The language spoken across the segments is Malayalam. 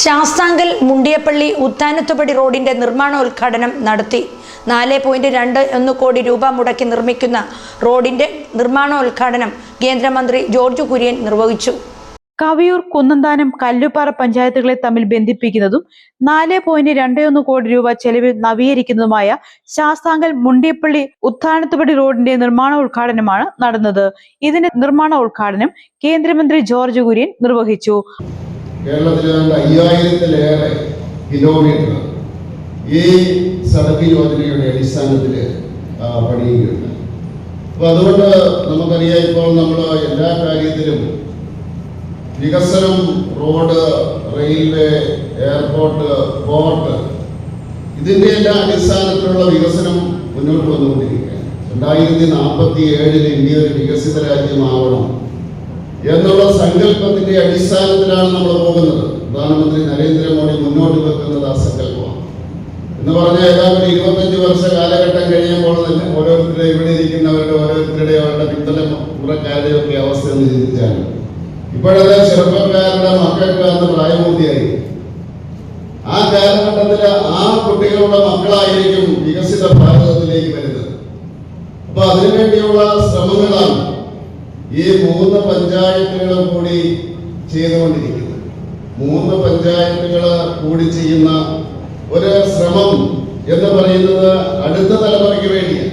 ശാസ്താങ്കൽ മുണ്ടിയപ്പള്ളി ഉത്താനത്തുപടി റോഡിന്റെ നിർമ്മാണോദ്ഘാടനം നടത്തി. നാല് പോയിന്റ് രണ്ട് ഒന്ന് കോടി രൂപ മുടക്കി നിർമ്മിക്കുന്ന റോഡിന്റെ നിർമ്മാണോദ്ഘാടനം കേന്ദ്രമന്ത്രി ജോർജ് കുര്യൻ നിർവഹിച്ചു. കവിയൂർ കുന്നന്താനം കല്ലുപാറ പഞ്ചായത്തുകളെ തമ്മിൽ ബന്ധിപ്പിക്കുന്നതും നാല് പോയിന്റ് രണ്ട് ഒന്ന് കോടി രൂപ ചെലവിൽ നവീകരിക്കുന്നതുമായ ശാസ്താങ്കൽ മുണ്ടിയപ്പള്ളി ഉത്ഥാനത്തുപടി റോഡിന്റെ നിർമ്മാണ ഉദ്ഘാടനമാണ് നടന്നത്. ഇതിന്റെ നിർമ്മാണ ഉദ്ഘാടനം കേന്ദ്രമന്ത്രി ജോർജ് കുര്യൻ നിർവഹിച്ചു. കേരളത്തിൽ ഏതാണ്ട് അയ്യായിരത്തിലേറെ കിലോമീറ്റർ ഈ സടക്ക് യോജനയുടെ അടിസ്ഥാനത്തിൽ പണിയുകയുണ്ട്. അപ്പോൾ അതുകൊണ്ട് നമുക്കറിയാം ഇപ്പോൾ നമ്മൾ എല്ലാ കാര്യത്തിലും വികസനം റോഡ് റെയിൽവേ എയർപോർട്ട് പോർട്ട് ഇതിന്റെ എല്ലാ അടിസ്ഥാനത്തിലുള്ള വികസനം മുന്നോട്ട് വന്നുകൊണ്ടിരിക്കുകയാണ്. രണ്ടായിരത്തി നാൽപ്പത്തി ഏഴിൽ ഇന്ത്യ ഒരു വികസിത രാജ്യമാവണം. എന്നുള്ള സങ്കല്പത്തിന്റെ അടിസ്ഥാനത്തിലാണ് നമ്മൾ പോകുന്നത്. പ്രധാനമന്ത്രി നരേന്ദ്രമോദി മുന്നോട്ട് വെക്കുന്നത് ആ സങ്കല്പമാണ്. എന്ന് പറഞ്ഞാൽ ഏതാണ്ട് ഇരുപത്തഞ്ച് വർഷ കാലഘട്ടം കഴിയുമ്പോൾ തന്നെ ഓരോരുത്തരുടെ ഇവിടെ ഇരിക്കുന്നവരുടെ ഓരോരുത്തരുടെ അവരുടെ പിന്തലമുറക്കാരുടെയും ഒക്കെ അവസ്ഥ എന്ന് ചിന്തിച്ചാൽ. ഇപ്പോഴത്തെ ചെറുപ്പക്കാരുടെ മക്കൾക്ക് അന്ന് പ്രായപൂർത്തിയായി. ആ കാലഘട്ടത്തിൽ ആ കുട്ടികളുടെ മക്കളായിരിക്കും വികസിത ഭാരതത്തിലേക്ക് വരുന്നത്. അപ്പൊ അതിനുവേണ്ടിയുള്ള ശ്രമങ്ങളാണ് ഈ മൂന്ന് പഞ്ചായത്തുകളും കൂടി ചെയ്തുകൊണ്ടിരിക്കുന്നത് മൂന്ന് പഞ്ചായത്തുകൾ കൂടി ചെയ്യുന്ന ഒരു ശ്രമം എന്ന് പറയുന്നത് അടുത്ത തലമുറയ്ക്ക് വേണ്ടിയാണ്.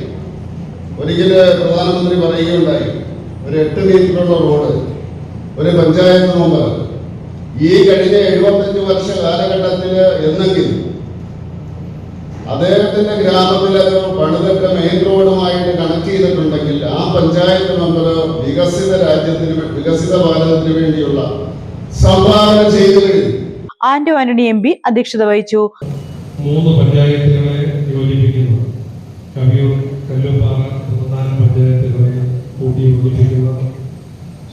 ഒരിക്കൽ പ്രധാനമന്ത്രി പറയുകയുണ്ടായി ഒരു എട്ട് മീറ്ററുള്ള റോഡ് ഒരു പഞ്ചായത്ത് നോമ്പ് ഈ കഴിഞ്ഞ എഴുപത്തഞ്ച് വർഷ കാലഘട്ടത്തിൽ എന്നെങ്കിലും അദ്ദേഹത്തിന്റെ ഗ്രാമത്തിൽ അത് പണിതൊക്കെ മെയിൻ റോഡുമായിട്ട് കണക്ട് ചെയ്തിട്ടുണ്ടെങ്കിൽ ആ പഞ്ചായത്ത് മെമ്പർ വികസിത രാജ്യത്തിന് വികസിത ഭാരതത്തിന് വേണ്ടിയുള്ള സംഭാവന ചെയ്തു ആന്റോ ആന്റണി എം പി അധ്യക്ഷത വഹിച്ചു. മൂന്ന് പഞ്ചായത്തുകളെ യോജിപ്പിക്കുന്നു. കവിയൂർ കല്ലുപാറ മൂന്നാൽ പഞ്ചായത്തുകളെ കൂട്ടി യോജിപ്പിക്കുന്ന.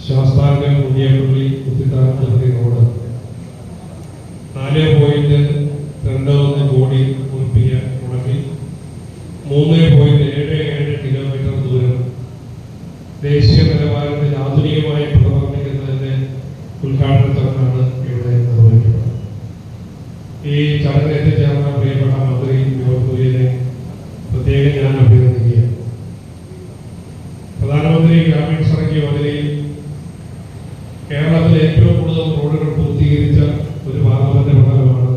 ശാസ്താംഗം പുതിയപ്പള്ളി കുത്തിത്താനത്തുപതി റോഡ്. നാല് പോയിന്റ് രണ്ട് ഒന്ന് കോടി മൂന്ന് പോയിന്റ് ഏഴ് ഏഴ് കിലോമീറ്റർ ദൂരം ദേശീയ നിലവാരത്തിൽ ആധുനികമായി പ്രവർത്തിക്കുന്നതിന്റെ ഉദ്ഘാടന ചടങ്ങാണ് ഇവിടെ നിർവഹിക്കുന്നത്. ഈ ചടങ്ങിൽ എത്തിച്ചേർന്ന പ്രിയപ്പെട്ട മന്ത്രി ജോർജ് കുര്യനെ പ്രത്യേകം ഞാൻ അഭിനന്ദിക്കുകയാണ്. പ്രധാനമന്ത്രി ഗ്രാമീണ സടക്ക് യോജനയിൽ കേരളത്തിലെ ഏറ്റവും കൂടുതൽ റോഡുകൾ പൂർത്തീകരിച്ച ഒരു പാർലമെന്റ് മണ്ഡലമാണ്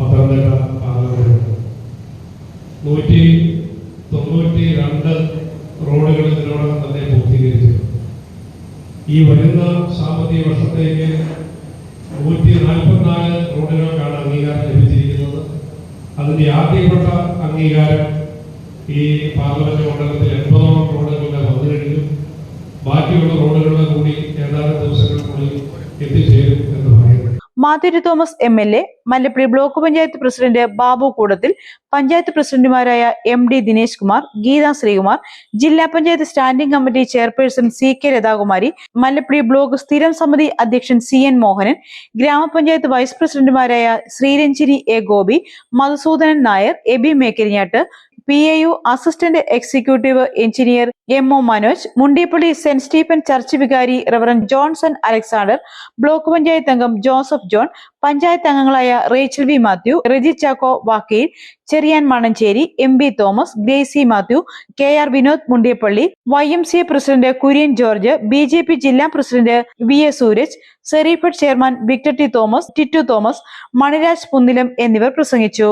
പത്തനംതിട്ട പാർലമെന്റ് നൂറ്റി തൊണ്ണൂറ്റി രണ്ട് റോഡുകൾ ഇതിനോടകം തന്നെ പൂർത്തീകരിച്ചു. ഈ വരുന്ന സാമ്പത്തിക വർഷത്തേക്ക് നൂറ്റി നാൽപ്പത്തിനാല് റോഡുകൾക്കാണ് അംഗീകാരം ലഭിച്ചിരിക്കുന്നത്. അതിന്റെ ആദ്യപ്പെട്ട അംഗീകാരം ഈ പാർലമെന്റ് മണ്ഡലത്തിൽ എൺപതോളം റോഡുകളുടെ വന്നു കഴിഞ്ഞു. ബാക്കിയുള്ള റോഡുകളുടെ കൂടി ഏതാനും ദിവസങ്ങൾക്കുള്ളിൽ എത്തിച്ചേരും. Mathew Thomas M L A Mallappally block panchayat president Babu Koodathil panchayat പ്രസിഡന്റുമാരായ എം ഡി ദിനേശ് കുമാർ ഗീത ശ്രീകുമാർ ജില്ലാ panchayat standing committee chairperson C K Lathakumari Mallappally block സ്ഥിരം സമിതി അധ്യക്ഷൻ സി എൻ മോഹനൻ ഗ്രാമപഞ്ചായത്ത് വൈസ് പ്രസിഡന്റുമാരായ Sreeranjini A Gopi Madhusoodanan Nair A B Mekkarinjattu P A U assistant executive engineer M O Manoj Mundippally saint Stephen church വികാരി reverend Johnson Alexander block panchayat അംഗം ജോസഫ് ജോൺ പഞ്ചായത്ത് അംഗങ്ങളായ Rachel V Mathew Reji Chacko Vakeel Cherian Mananchery M B Thomas Gracy Mathew K R Vinod Mundiyappally Y M C A president Kurian George B J P ജില്ലാ president V A Sooraj സെറീഫഡ് chairman Victor T Thomas Tittu Thomas Maniraj Punnilam എന്നിവർ പ്രസംഗിച്ചു.